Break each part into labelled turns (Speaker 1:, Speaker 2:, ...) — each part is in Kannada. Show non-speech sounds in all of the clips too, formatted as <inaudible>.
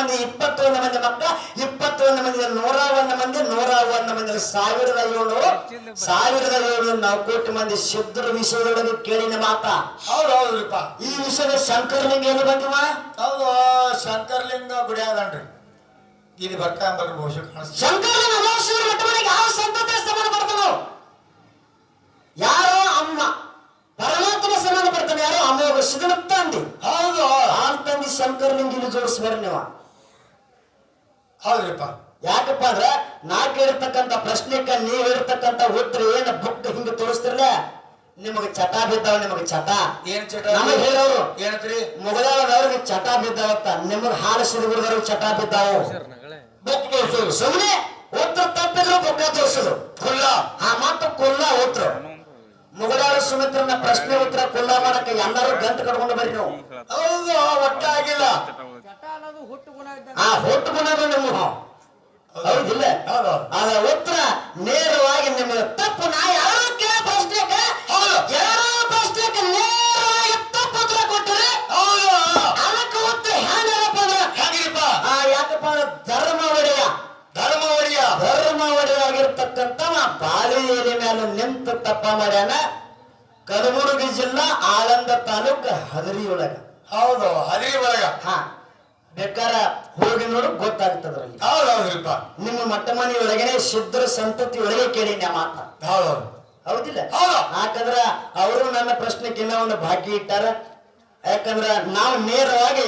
Speaker 1: ಮಂದಿ ಇಪ್ಪತ್ತೊಂದು ಮಂದಿ ಮಕ್ಕ ಇಪ್ಪತ್ತೊಂದು ಮಂದಿ ನೂರ ಒಂದು ಮಂದಿ ನೂರ ಒಂದು ಮಂದಿ ಸಾವಿರದ ಏಳು ಸಾವಿರದ ಏಳು ನಾವು ಕೋಟಿ ಮಂದಿ ಶುದ್ಧರ ವಿಷಯದೊಳಗೆ ಕೇಳಿನ ಮಾತ.
Speaker 2: ಹೌದು ಹೌದ್ರಿಪ್ಪ
Speaker 1: ಈ ವಿಷಯದ ಶಂಕರಲಿಂಗ ಏನು ಬಂದಿವ?
Speaker 2: ಹೌದು ಶಂಕರ್ಲಿಂಗ ಗುಡಿ ಅದನ್ರಿ. ಇಲ್ಲಿ ಬರ್ತಾ ಬರ್ಬೋದು
Speaker 1: ಶಂಕರಲಿಂಗ ಮಟ್ಟ ಮನೆಗೆ ಯಾವ ಸಂತತಿ ಸಂಬಂಧ ಬರ್ತಾನೋ ಯಾರೋ ಅಮ್ಮ ಪರಮಾತ್ಮ ಸಂಬಂಧ ಬರ್ತಾನೆ ಯಾರೋ ಅಮೋಘ ಸಿದನ ತಂದಿ
Speaker 2: ಹೌದು
Speaker 1: ಅಂತಂದಿ ಶಂಕರಲಿಂಗ ಇಲ್ಲಿ ಜೋಡಿಸ್ಬೇಡ ನೀವು
Speaker 2: ಹೌದ್ರಿಪ್ಪ.
Speaker 1: ಯಾಕಪ್ಪ ಅಂದ್ರ ನಾ ಕೇಳಿರ್ತಕ್ಕಂಥ ಪ್ರಶ್ನೆಕ್ಕ ನೀವ್ ಹೇಳ್ತಕ್ಕಂಥ ಉತ್ತರ ಏನ ಬುಕ್ ಹಿಂಗ ತೋರಿಸ್ತಿರ್ಲ? ನಿಮಗ ಚಟ ಬಿದ್ದಾವ ನಿಮಗ ಚಟ.
Speaker 2: ಏನ್ ಚಟ?
Speaker 1: ನಮಗ್ ಹೇಳೋರು
Speaker 2: ಏನತ್ರಿ?
Speaker 1: ಮುಗದವ್ರಿಗೆ ಚಟ ಬಿದ್ದಾವತ್ತ ನಿಮಗ್ ಹಾಲು ಸಿಡಿಗುಡ್ದವ್ರಿಗೆ ಚಟ ಬಿದ್ದಾವು. ಬುಕ್ ತೋರಿಸೋದು ಸುಮ್ಮನೆ ಉತ್ತರ ತಪ್ಪಿದ್ರು ಬುಕ್ಕ ತೋರಿಸೋದು
Speaker 2: ಕುಲ್ಲ.
Speaker 1: ಆ ಮಾತು ಕುಲ್ಲ ಉತ್ತರ. ಮುಗದಾಳ ಸುಮಿತ್ರನ ಪ್ರಶ್ನೆ ಉತ್ತರ ಕುಲ್ಲ ಮಾಡಕ್ಕೆ ಎಲ್ಲರೂ ಗಂಟು ಕಟ್ಕೊಂಡು ಬರ್ರಿ ನಾವು.
Speaker 2: ಹೌದು ಒಟ್ಟಾಗಿಲ್ಲ.
Speaker 1: ಆ ಹೊಟ್ಟು ಗುಣಗಳು ನಿಮ್ಮ ಹೌದಿಲ್ಲ
Speaker 2: ಹೌದು
Speaker 1: ಅದ ಉತ್ತರ ನೇರವಾಗಿ ನಿಮ್ಮ ತಪ್ಪು ನಾ ಯಾರೋ ಕೇಳ ಪ್ರಶ್ನೆಗೆ
Speaker 2: ಹೌದು.
Speaker 1: ಯಾರೋ ಪ್ರಶ್ನೆಗೆ ನೇರವಾಗಿ ತಪ್ಪು ಉತ್ತರ ಕೊಟ್ಟರೆ
Speaker 2: ಹೌದು.
Speaker 1: ಅದಕ್ಕೆ ಉತ್ತರ ಹೆಂಗಪ್ಪ ಅಂದ್ರ?
Speaker 2: ಹೆಂಗ್ರಿಪ್ಪ
Speaker 1: ಆ ಯಾಕಪ್ಪ ಅಂದ್ರ ಧರ್ಮ ಒಡೆಯ
Speaker 2: ಧರ್ಮ ಒಡೆಯ
Speaker 1: ಧರ್ಮ ಒಡೆಯಾಗಿರ್ತಕ್ಕಂಥ ಬಾಲಿ ಎಲೆ ಮೇಲೆ ನಿಂತು ತಪ್ಪ ಮಾಡ್ಯಾನ ಕಲಬುರಗಿ ಜಿಲ್ಲಾ ಆಳಂದ ತಾಲೂಕ್ ಹದರಿ ಒಳಗ
Speaker 2: ಹೌದು ಹದರಿ ಒಳಗ.
Speaker 1: ಹಾ. ಬೇಕಾರ ಹೋಗಿ ನೋಡು ಗೊತ್ತಾಗ್ತದ್ರಲ್ಲಿ
Speaker 2: ಹೌದು ಹೌದ್ರಿಪ್ಪ
Speaker 1: ನಿಮ್ಮ ಮಟ್ಟ ಮನೆ ಒಳಗನೆ ಶುದ್ಧರ ಸಂತತಿ ಒಳಗೆ ಕೇಳಿ ನಾ ಮಾತ.
Speaker 2: ಹೌದು.
Speaker 1: ಹೌದಿಲ್ಲ?
Speaker 2: ಹೌದು.
Speaker 1: ಯಾಕಂದ್ರ ಅವರು ನನ್ನ ಪ್ರಶ್ನೆ ಇನ್ನೂ ಒಂದು ಬಾಕಿ ಇಟ್ಟಾರ. ಯಾಕಂದ್ರ ನಾವು ನೇರವಾಗಿ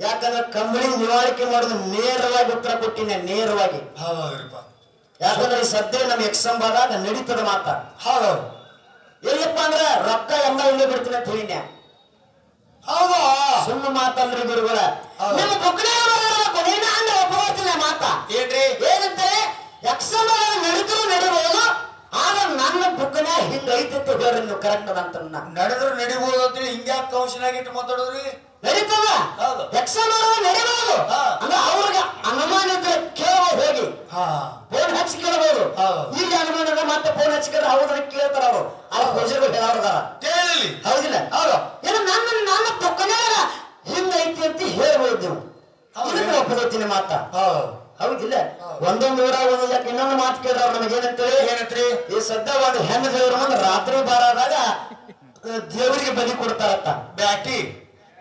Speaker 1: ಯಾಕಂದ್ರ ಕಂಬಳಿ ನಿವಾರಿಕೆ ಮಾಡೋದು ನೇರವಾಗಿ ಉತ್ತರ ಕೊಟ್ಟಿನ ನೇರವಾಗಿ. ಯಾಕಂದ್ರೆ ಸದ್ಯ ನಮ್ ಎಕ್ಸಾಮ್ ಬಾದಾಗ ನಡೀತದ ಮಾತ.
Speaker 2: ಹೌದು
Speaker 1: ಎಲ್ಲಪ್ಪ ಅಂದ್ರ ರೊಕ್ಕ ಎಲ್ಲ ಇಲ್ಲೇ ಬಿಡ್ತೀನಿ ಅಂತ ಸುಮ್ಮ ಮಾತಂದ್ರೆ ಗುರುಗಳ. ನಿಮ್ಮ ಬುಕ್ನೇ ಕೊನೆಯ ಅಂದ್ರೆ ಒಪ್ಪುತ್ತೀನಿ ಮಾತ?
Speaker 2: ಏನ್ರಿ?
Speaker 1: ಏನಂತಾರೆ ಎಕ್ಸಾಮ್ ನಡೆದ್ರು ನಡಿಬಹುದು ಆದ್ರೆ ನನ್ನ ಬುಕ್ಕನೇ ಹಿಂಗ ಐತೆ ಅಂತ ಹೇಳ್ರಿ ನೀವು ಕರೆಕ್ಟ್ ಅಂತ
Speaker 2: ನಡೆದ್ರು ನಡಿಬಹುದು ಅಂತೇಳಿ ಹಿಂಗ್ಯಾಕ್ ಕೌಶನಾಗಿ ಇಟ್ಟು ಮಾತಾಡಿದ್ರಿ?
Speaker 1: ನಡೀತದ. ಎಕ್ಸಾಮ್ ನಡಿಬಹುದು. ಅಂದ್ರೆ ಅವ್ರಿಗೆ ಅನುಮಾನ ಇದ್ರೆ ಕೇಳಬಹುದು ಹೋಗಿ.
Speaker 2: ಹಾ.
Speaker 1: ಫೋನ್ ಹಚ್ಚಿ ಕೇಳಬಹುದು. ಈಗ ಅನುಮಾನ ಮತ್ತೆ ಫೋನ್ ಹಚ್ಚಿ ಕೇಳಿದ್ರೆ ಹೌದನ್ನ ಕೇಳ್ತಾರ ಅವರು. ಅವ್ರ ಪ್ರಜೆಗಳು ಹೇಳೋರ್ದಾರ
Speaker 2: ಕೇಳಲಿ.
Speaker 1: ಹೌದಿಲ್ಲ?
Speaker 2: ಹೌದು.
Speaker 1: ಏನು ನನ್ನ ನನ್ನ ಹಿಂಗ ಐತಿ ಅಂತ ಹೇಳ್ಬೋದು ನೀವು. ಇದಕ್ಕೆ ಮಾತ
Speaker 2: ಹೌದು.
Speaker 1: ಹೌದಿಲ್ಲ?
Speaker 2: ಹೌದು.
Speaker 1: ಒಂದೊಂದು ಊರ ಒಂದೊಂದು ಇನ್ನೊಂದು ಮಾತು ಕೇಳ್ರ ಅವ್ರು ನಮಗೇನಂತೇಳಿ
Speaker 2: ಏನಂತ್ರಿ?
Speaker 1: ಈ ಸದ್ಯ ಒಂದು ಹೆಣ್ಣು ದೇವ್ರ ಮುಂದೆ ರಾತ್ರಿ ಬಾರಾದಾಗ <laughs> ದೇವರಿಗೆ ಬಲಿ ಕೊಡ್ತಾರತ್ತ.
Speaker 2: ಬ್ಯಾಟಿ.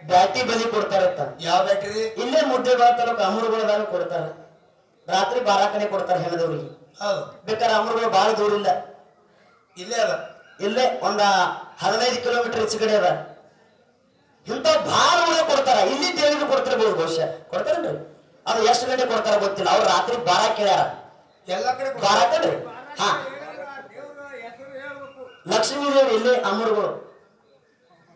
Speaker 1: ಬ್ಯಾಟಿ ಬಲಿ ಕೊಡ್ತಾರತ್ತ.
Speaker 2: ಯಾವ ಬ್ಯಾಟ್ರಿ?
Speaker 1: ಇಲ್ಲೇ ಮುದ್ದೆ ತಾಲೂಕು ಅಮರುಗಳದಾಗ ಕೊಡ್ತಾರ. ರಾತ್ರಿ ಬಾರಾಕನೆ ಕೊಡ್ತಾರ ಹೆಮ್ಮದವ್ರಿಗೆ
Speaker 2: ಹೌದು.
Speaker 1: ಬೇಕಾದ್ರೆ ಅಮರುಗಳು ಬಹಳ ದೂರ ಇಲ್ಲ
Speaker 2: ಇಲ್ಲೇ ಅದ.
Speaker 1: ಇಲ್ಲೇ ಒಂದ ಹದಿನೈದು ಕಿಲೋಮೀಟರ್ ಹೆಚ್ಚು ಕಡೆ ಅದ. ಇಂಥ ಭಾಳ ಕೊಡ್ತಾರ. ಇಲ್ಲಿ ದೇವಿಗೆ ಕೊಡ್ತಿರ್ಬೋದು ಬಹುಶಃ. ಕೊಡ್ತಾರನ್ರಿ? ಅದು ಎಷ್ಟು ಗಂಟೆ ಕೊಡ್ತಾರ ಗೊತ್ತಿಲ್ಲ. ಅವ್ರು ರಾತ್ರಿ ಬಾರ ಕೇಳ್ಯಾರ.
Speaker 2: ಎಲ್ಲ ಕಡೆ
Speaker 1: ಹಾ.
Speaker 3: ದೇವ್ರ ಹೆಸರು ಹೇಳ್ಬೇಕು.
Speaker 1: ಲಕ್ಷ್ಮೀ ದೇವಿ ಇಲ್ಲಿ ಅಮರುಗಳು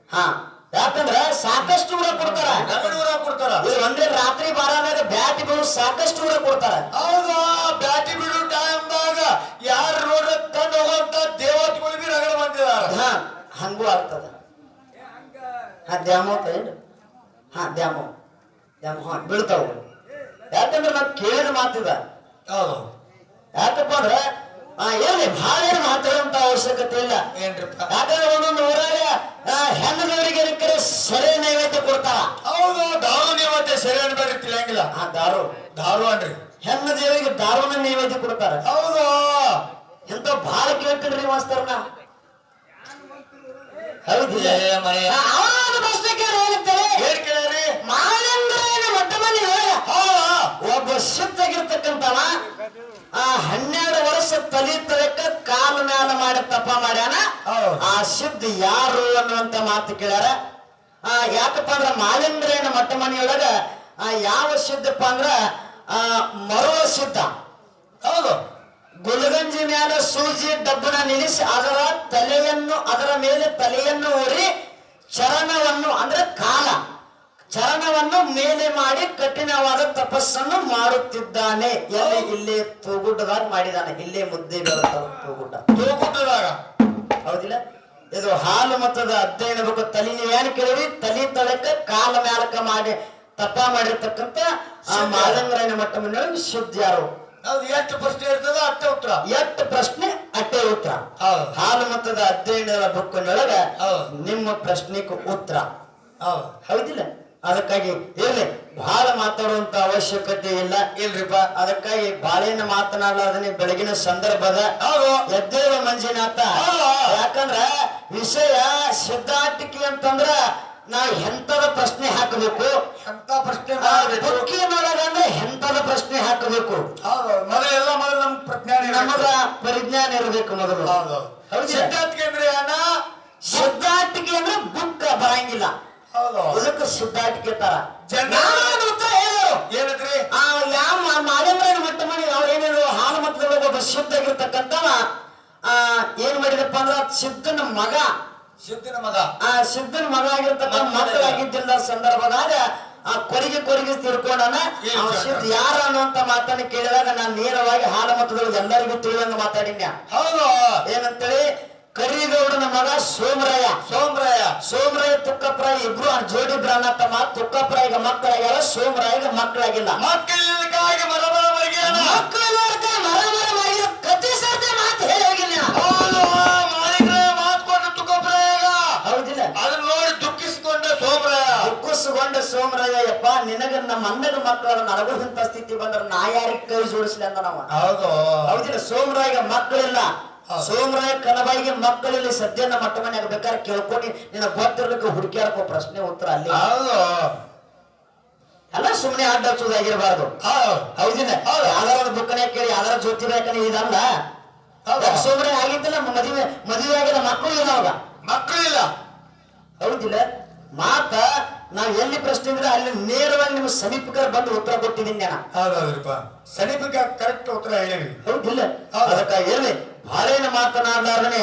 Speaker 1: ಹಾ. ಯಾಕಂದ್ರ ಸಾಕಷ್ಟು ಊರ ಕೊಡ್ತಾರ.
Speaker 2: ನಗಡೂರ ಕೊಡ್ತಾರ.
Speaker 1: ಒಂದೇ ರಾತ್ರಿ ಬಾರಾದಾಗ ಬ್ಯಾಟಿ ಬಿಡು ಸಾಕಷ್ಟು ಊರ ಕೊಡ್ತಾರ.
Speaker 2: ಹೌದಾ? ಬ್ಯಾಟಿ ಬಿಡು ಟೈಮ್ದಾಗ. ಯಾರು ರೋಡ್ ತಂದು ಹೋಗುವಂತ ದೇವತೆಗಳು ಬಿ ರಗಡ ಬಂದಿದಾರ
Speaker 1: ಹಾ ಹಂಗೂ ಆಗ್ತದ. ಹಾ ದ್ಯಾಮೋ ಏನು ಹಾ ದ್ಯಾಮೋ. ದ್ಯಾಮೋ ಹಾ ಬೀಳ್ತಾವ ಯಾಕಂದ್ರೆ ನಾನು ಕೇಳಿದ ಮಾತಿದ.
Speaker 2: ಹೌದು.
Speaker 1: ಯಾಕಪ್ಪ ಅಂದ್ರೆ ಆ, ಏನ್ರಿ ಭಾಳ ಏನು ಮಾತಾಡುವಂತ ಅವಶ್ಯಕತೆ ಇಲ್ಲ
Speaker 2: ಏನ್ರಿಪ್ಪ
Speaker 1: ಯಾಕಂದ್ರೆ ಒಂದೊಂದು ಊರಾಗ ಹೆಣ್ಣದವರಿಗೆ ಕರೆ ಸರಿ ನೈವೇದ್ಯ ಕೊಡ್ತಾರ
Speaker 2: ಹೌದು ದಾರು ನೀವತ್ತೆ ಸರಿಯಾಗಿ ಬೇಡ್ರಿ ತಿಳಿಯಂಗಿಲ್ಲ
Speaker 1: ಆ ದಾರು
Speaker 2: ಅನ್ರಿ
Speaker 1: ಹೆಣ್ಣು ದೇವರಿಗೆ ದಾರುಣ ನೈವೇದ್ಯ ಕೊಡ್ತಾರ.
Speaker 2: ಹೌದು.
Speaker 1: ಎಂತ ಭಾಳ ಕೇಳ್ತೀನಿ ಮಾಸ್ತರ್ನ?
Speaker 2: ಹೌದು.
Speaker 1: ಅವನ ಪ್ರಶ್ನೆ
Speaker 2: ಏನ್ ಕೇಳ್ರಿ ಮಟ್ಟಮನಿ
Speaker 1: ಒಬ್ಬ ಶುದ್ಧಾಗಿರ್ತಕ್ಕಂಥವ ಆ ಹನ್ನೆರಡು ವರ್ಷ ತಲಿ ತಳಕ ಕಾಲು ಮ್ಯಾಲ ಮಾಡಿ ತಪ್ಪ ಮಾಡ್ಯಾನ. ಆ ಶುದ್ಧ ಯಾರು ಅನ್ನುವಂತ ಮಾತು ಕೇಳ್ಯಾರ. ಆ ಯಾಕಪ್ಪ ಅಂದ್ರ ಮಾಲಿಂದ್ರೇನ ಮೊಟ್ಟ ಮನೆಯೊಳಗ ಆ ಯಾವ ಶುದ್ಧಪ್ಪ ಅಂದ್ರ ಆ ಸುದ್ದ.
Speaker 2: ಹೌದು.
Speaker 1: ಗುಲಗಂಜಿ ಮ್ಯಾಲ ಸೂಜಿ ಡಬ್ಬನ ನಿಲ್ಲಿಸಿ ಅದರ ತಲೆಯನ್ನು ಅದರ ಮೇಲೆ ತಲೆಯನ್ನು ಊರಿ ಚರಣವನ್ನು ಅಂದ್ರೆ ಕಾಲ ಚರಣವನ್ನು ಮೇಲೆ ಮಾಡಿ ಕಠಿಣವಾದ ತಪಸ್ಸನ್ನು ಮಾಡುತ್ತಿದ್ದಾನೆ. ಎಲ್ಲಿ? ಇಲ್ಲೇ ತೂಗುಡ್ಡದಾಗ ಮಾಡಿದಾನೆ. ಇಲ್ಲೇ ಮುದ್ದೆ ತೂಗುಡ್ಡ.
Speaker 2: ತೂಗುಡ್ಡದಾಗ?
Speaker 1: ಹೌದಿಲ್ಲ? ಇದು ಹಾಲು ಮತದ ಅಧ್ಯಯನ ಬೇಕು. ತಲೆ ನೀವೇನು ಕೇಳಿ ತಲೆ ತಳಕ ಕಾಲ ಮ್ಯಾಲಕ ಮಾಡಿ. ತಪ್ಪ ಮಾಡಿರ್ತಕ್ಕಂತ ಆ ಮಾದಂಗರಾಯನ ಮಟ್ಟ ಮನೆಯೊಳಗೆ ಶುದ್ಧ ಯಾರು?
Speaker 2: ಹೌದು ಎಷ್ಟು ಪ್ರಶ್ನೆ ಇರ್ತದ ಅಟ್ಟೆ ಉತ್ತರ.
Speaker 1: ಎಷ್ಟು ಪ್ರಶ್ನೆ ಅಟ್ಟೆ ಉತ್ತರ. ಹಾಲು ಮತದ ಅಧ್ಯಯನದ ಬುಕ್ಕಿನೊಳಗ
Speaker 2: ನೊಳಗೆ
Speaker 1: ನಿಮ್ಮ ಪ್ರಶ್ನೆಗೂ ಉತ್ತರ.
Speaker 2: ಹೌದು.
Speaker 1: ಹೌದಿಲ್ಲ? ಅದಕ್ಕಾಗಿ ಇರ್ಲಿ ಬಹಳ ಮಾತಾಡುವಂತ ಅವಶ್ಯಕತೆ ಇಲ್ಲ.
Speaker 2: ಇಲ್ರಿಪ್ಪ.
Speaker 1: ಅದಕ್ಕಾಗಿ ಬಾಳೆನ ಮಾತನಾಡಲಾರ್ದನೆ ಬೆಳಗಿನ ಸಂದರ್ಭದ
Speaker 2: ಹೌದು.
Speaker 1: ಎದ್ದೇಳ ಮಂಜುನಾಥ. ಯಾಕಂದ್ರ ವಿಷಯ ಸಿದ್ಧಾಟಿಕೆ ಅಂತಂದ್ರ ನಾವ್ ಎಂತದ ಪ್ರಶ್ನೆ ಹಾಕಬೇಕು?
Speaker 2: ಎಂತ ಪ್ರಶ್ನೆ ಮಾಡಬೇಕು?
Speaker 1: ಮಾಡೋದಂದ್ರೆ ಎಂತದ ಪ್ರಶ್ನೆ ಹಾಕಬೇಕು?
Speaker 2: ಮೊದಲೆಲ್ಲ ಮೊದಲು ನಮ್ ಪ್ರಜ್ಞಾನ ನಮ್ಮದ.
Speaker 1: ಪರಿಜ್ಞಾನ ಇರಬೇಕು ಮೊದಲು.
Speaker 2: ಸಿದ್ಧಾರ್ಥಕ್ಕೆ ಅಂದ್ರೆ ಅಣ್ಣ
Speaker 1: ಅಂದ್ರೆ ಬುಕ್ ಬರಂಗಿಲ್ಲ. ಇದಕ್ಕೆ ಸಿದ್ಧಾಟಿಕೆ ತರ.
Speaker 2: ಜನ-
Speaker 1: ನಾನು ಉತ್ತರ ಹೇಳು
Speaker 2: ಏನಂದ್ರಿ?
Speaker 1: ಆ ಯಾವ ಮಾದೇಂದ್ರನ ಮಟ್ಟ ಮಾಡಿ ಅವ್ರು ಏನೇನು ಹಾಲು ಮತದೊಳಗೆ ಒಬ್ಬ ಸಿದ್ಧಾಗಿರ್ತಕ್ಕಂಥವ ಆ ಏನ್ ಮಾಡಿದಪ್ಪ ಅಂದ್ರೆ ಸಿದ್ಧನ ಮಗ
Speaker 2: ಸಿದ್ಧನ ಮಗ.
Speaker 1: ಆ ಸಿದ್ಧನ ಮಗ ಆಗಿರ್ತಕ್ಕಂಥ ಮಕ್ಕಳಾಗಿದ್ದಿಲ್ಲ ಸಂದರ್ಭದಾಗ ಆ ಕೊರಿಗೆ ಕೊರಿಗೆ ತಿಳ್ಕೊಂಡನ? ಸಿದ್ಧ ಯಾರ ಅನ್ನುವಂತ ಮಾತನ್ನ ಕೇಳಿದಾಗ ನಾನು ನೇರವಾಗಿ ಹಾಲ ಮತದೊಳಗೆ ಎಲ್ಲರಿಗೂ ತಿಳಿದಂಗ ಮಾತಾಡಿನ
Speaker 2: ಹೌದು.
Speaker 1: ಏನಂತೇಳಿ ಕರಿಗೌಡನ ಮಗ ಸೋಮರಾಯ.
Speaker 2: ಸೋಮರಾಯ.
Speaker 1: ಸೋಮರಾಯ ತುಕ್ಕಪ್ರಾಯ ಇಬ್ರು ಆ ಜೋಡಿ ಬ್ರಾಣ ತಮ್ಮ ತುಕ್ಕಪ್ರಾಯಿಗ ಮಕ್ಕಳಾಗ್ಯಾರ ಸೋಮರಾಯಿಗ ಮಕ್ಕಳಾಗಿಲ್ಲ.
Speaker 2: ಮಕ್ಕಳಿಗಾಗಿ
Speaker 1: ಯಪ್ಪ ನಿನಗ ನಮ್ಮ ಅಣ್ಣಗ ಮಕ್ಕಳ ನರಗುವಂತ ಸ್ಥಿತಿ ಬಂದ್ರ ನಾ ಯಾರಿಗ್ ಕೈ ಜೋಡಿಸ್ಲಿ ಅಂದ ನಾವ?
Speaker 2: ಹೌದು.
Speaker 1: ಹೌದಿಲ್ಲ ಸೋಮರಾಯಿಗೆ ಮಕ್ಕಳಿಲ್ಲ. ಸೋಮರಾಯ ಕನಬಾಯಿಗೆ ಮಕ್ಕಳಿಲ್ಲ ಸದ್ಯನ ಮಟ್ಟ ಮನೆಯಾಗ ಬೇಕಾದ್ರೆ ಕೇಳ್ಕೊಂಡು ನಿನ್ನ ಗೊತ್ತಿರ್ಲಿಕ್ಕೆ ಹುಡುಕ್ಯಾಡ್ಕೋ ಪ್ರಶ್ನೆ ಉತ್ತರ ಅಲ್ಲಿ.
Speaker 2: ಹೌದು.
Speaker 1: ಅಲ್ಲ ಸುಮ್ಮನೆ ಅಡ್ಡ ಹಚ್ಚೋದಾಗಿರ್ಬಾರ್ದು.
Speaker 2: ಹೌದು.
Speaker 1: ಹೌದಿಲ್ಲ?
Speaker 2: ಹೌದು.
Speaker 1: ಯಾವ್ದಾರ ಒಂದು ಬುಕ್ಕನೆ ಕೇಳಿ ಯಾವ್ದಾರ ಜೊತೆ ಬೇಕನೆ ಇದಲ್ಲ ಸೋಮರಾಯ ಆಗಿದ್ದಲ್ಲ ಮದುವೆ ಮದುವೆ ಆಗಿಲ್ಲ ಮಕ್ಕಳು ಇಲ್ಲ ಅವಾಗ
Speaker 2: ಮಕ್ಕಳಿಲ್ಲ.
Speaker 1: ಹೌದಿಲ್ಲ? ಮಾತ ನಾವ್ ಎಲ್ಲಿ ಪ್ರಶ್ನೆ ಇದ್ರೆ ಅಲ್ಲಿ ನೇರವಾಗಿ ನಿಮ್ಮ ಸಮೀಪಕರ ಬಂದು ಉತ್ತರ ಕೊಟ್ಟಿದ್ದೀನಿ ನಾನು
Speaker 2: ಹೌದೌದ್ರಿಪ್ಪ. ಸಮೀಪಕ್ಕೆ ಕರೆಕ್ಟ್ ಉತ್ತರ ಹೇಳಿ
Speaker 1: ಹೌದಿಲ್ಲ.
Speaker 2: ಅದಕ್ಕ
Speaker 1: ಅದಕ್ಕಾಗಿ ಭಾರೇನ ಬಾಳೆನ ಮಾತನಾಡ್ಲಾರ್ದನೆ